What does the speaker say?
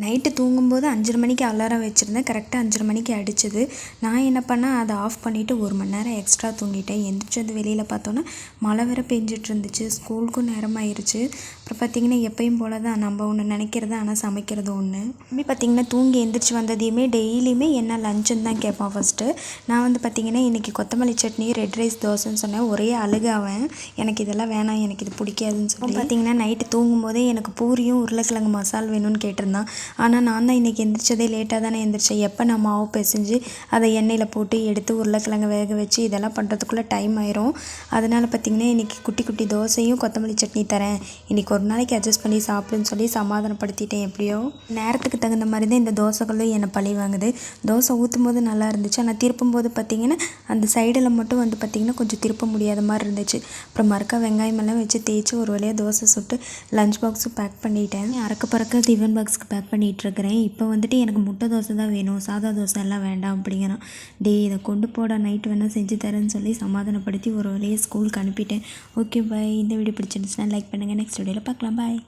Night தூங்கும்போது அஞ்சரை மணிக்கு அலாரம் வச்சுருந்தேன். கரெக்டாக அஞ்சரை மணிக்கு அடிச்சது. நான் என்ன பண்ணேன்? அதை ஆஃப் பண்ணிவிட்டு ஒரு மணி நேரம் எக்ஸ்ட்ரா தூங்கிட்டேன். எந்திரிச்சு வந்து வெளியில் பார்த்தோன்னா மழை வேற பெஞ்சிட்டு இருந்துச்சு. ஸ்கூலுக்கும் நேரமாயிருச்சு. அப்புறம் பார்த்திங்கன்னா எப்பயும் போல தான் நம்ம ஒன்று நினைக்கிறது? ஆனால் சமைக்கிறது ஒன்று தம்பி பார்த்திங்கன்னா தூங்கி எந்திரிச்சு வந்ததையுமே டெய்லியுமே என்ன லஞ்சுன்னு தான் கேட்பான் ஃபஸ்ட்டு நான் வந்து பார்த்திங்கன்னா இன்றைக்கி கொத்தமல்லி சட்னி ரெட் ரைஸ் தோசைன்னு சொன்னேன். ஒரே அழுக அவன். எனக்கு இதெல்லாம் வேணாம். எனக்கு இது பிடிக்காதுன்னு சொல்லி. பார்த்திங்கன்னா நைட்டு தூங்கும்போதே எனக்கு பூரியும் உருளைக்கிழங்கு மசால் வேணும்னு கேட்டிருந்தான். ஆனால் நான் தான் இன்றைக்கி எந்திரிச்சதே லேட்டாக தானே எந்திரிச்சேன். எப்போ நான் மாவு பிசைஞ்சு அதை எண்ணெயில் போட்டு எடுத்து உருளைக்கிழங்கு வேக வச்சு இதெல்லாம் பண்ணுறதுக்குள்ளே டைம் ஆயிரும். அதனால் பார்த்திங்கன்னா இன்றைக்கி குட்டி குட்டி தோசையும் கொத்தமல்லி சட்னி தரேன். இன்றைக்கி ஒரு நாளைக்கு அட்ஜஸ்ட் பண்ணி சாப்பிடுன்னு சொல்லி சமாதானப்படுத்திட்டேன் எப்படியோ. நேரத்துக்கு தகுந்த மாதிரி தான் இந்த தோசைகளும் என்னை பழி வாங்குது. தோசை ஊற்றும் போது நல்லா இருந்துச்சு. ஆனால் திருப்பும் போது பார்த்திங்கன்னா அந்த சைடில் மட்டும் வந்து பார்த்திங்கன்னா கொஞ்சம் திருப்ப முடியாத மாதிரி இருந்துச்சு. அப்புறம் மறுக்கா வெங்காயம் எல்லாம் வச்சு தேய்ச்சி ஒரு வழியாக தோசை சுட்டு லஞ்ச் பாக்ஸும் பேக் பண்ணிட்டேன். அறக்க பறக்க டிஃபன் பாக்ஸுக்கு பேக் பண்ணி பண்ணிகிட்ருக்கிறேன் இப்போ வந்துட்டு எனக்கு முட்டை தோசை தான் வேணும். சாதா தோசை எல்லாம் வேண்டாம் அப்படிங்கிறான். டேய் இதை கொண்டு போட. நைட் வேணால் செஞ்சு தரேன்னு சொல்லி சமாதானப்படுத்தி ஒரு வழியாக ஸ்கூலுக்கு அனுப்பிட்டேன். ஓகே பாய் இந்த வீடியோ பிடிச்சிருந்துச்சுன்னா லைக் பண்ணுங்கள் நெக்ஸ்ட் வீடியோவில் பார்க்கலாம். பாய்